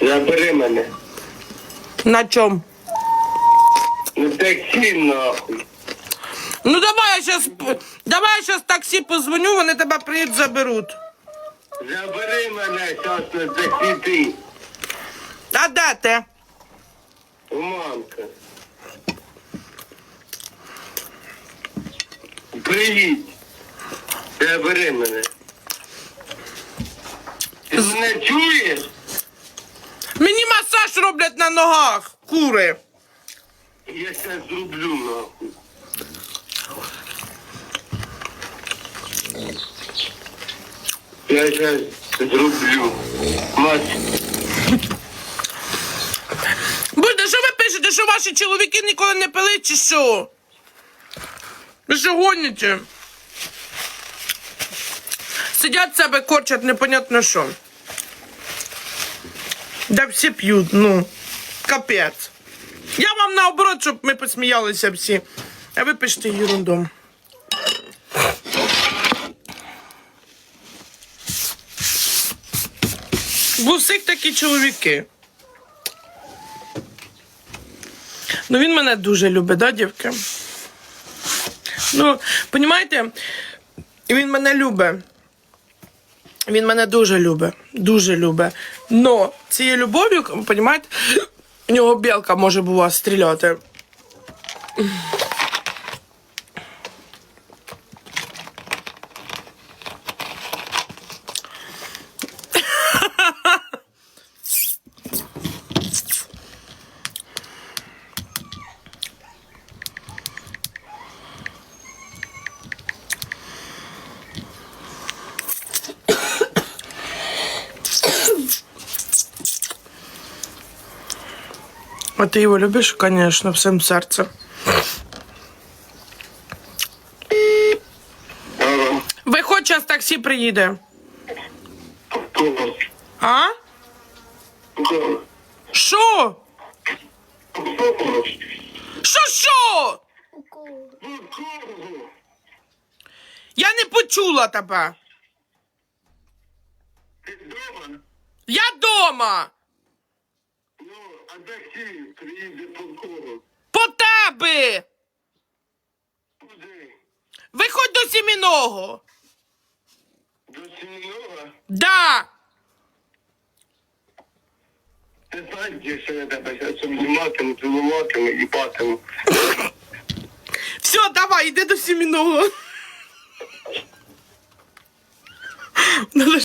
Забери мене. На чому? Ну таксі нахуй. Ну давай я щас, давай я щас таксі позвоню, вони тебе приїдуть, заберуть. Забери мене зараз на таксі ти. А де ти? У мамка. Приїдь. Забери мене. Ти мене чуєш? Масаж роблять на ногах, кури. Я зараз зроблю нахуй. Я зараз зроблю. Мать. Будьте, що ви пишете, що ваші чоловіки ніколи не пили, чи що? Ви що гоніте? Сидять себе, корчать непонятно що. Да всі п'ють, ну. Капець. Я вам наоборот, щоб ми посміялися всі. А ви пишете ерунду. Бо такі чоловіки. Ну він мене дуже любить, да, дівки? Ну, понімаєте, він мене любить. Він мене дуже любить. Дуже любить. Но цією любов'ю, понімаєте, у нього білка може була стріляти. А ти його любиш, звісно, всім серцем. Алло. Виходь, час таксі приїде. А? Що? Що що? Я не почула тебе. Я дома. Ну, приїде по кого? По тебе. Куди? Виходь до сіміного. До Семенова? Да. Ти знаєш, що я тебе зараз обніматиму, цілуватиму і батиму. Все, давай, іди до сіміного. Надо